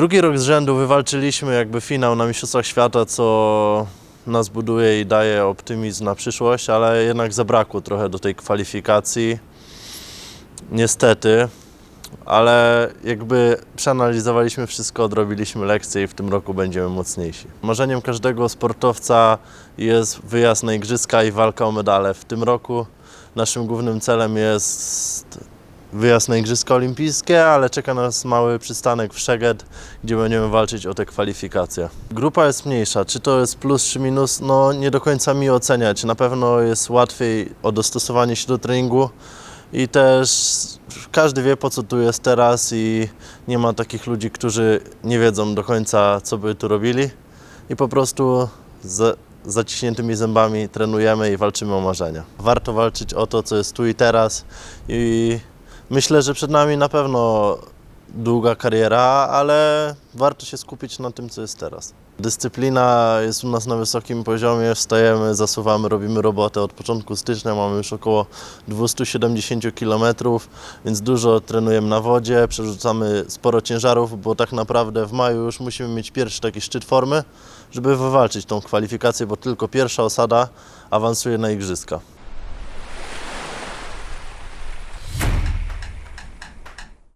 Drugi rok z rzędu wywalczyliśmy jakby finał na Mistrzostwach Świata, co nas buduje i daje optymizm na przyszłość, ale jednak zabrakło trochę do tej kwalifikacji. Niestety, ale jakby przeanalizowaliśmy wszystko, odrobiliśmy lekcje i w tym roku będziemy mocniejsi. Marzeniem każdego sportowca jest wyjazd na igrzyska i walka o medale. W tym roku naszym głównym celem jest wyjazd na Igrzyska Olimpijskie, ale czeka nas mały przystanek w Szeged, gdzie będziemy walczyć o te kwalifikacje. Grupa jest mniejsza, czy to jest plus czy minus, no nie do końca mi oceniać. Na pewno jest łatwiej o dostosowanie się do treningu i też każdy wie po co tu jest teraz i nie ma takich ludzi, którzy nie wiedzą do końca co by tu robili i po prostu z zaciśniętymi zębami trenujemy i walczymy o marzenia. Warto walczyć o to, co jest tu i teraz i myślę, że przed nami na pewno długa kariera, ale warto się skupić na tym, co jest teraz. Dyscyplina jest u nas na wysokim poziomie, wstajemy, zasuwamy, robimy robotę. Od początku stycznia mamy już około 270 km, więc dużo trenujemy na wodzie, przerzucamy sporo ciężarów, bo tak naprawdę w maju już musimy mieć pierwszy taki szczyt formy, żeby wywalczyć tą kwalifikację, bo tylko pierwsza osada awansuje na igrzyska.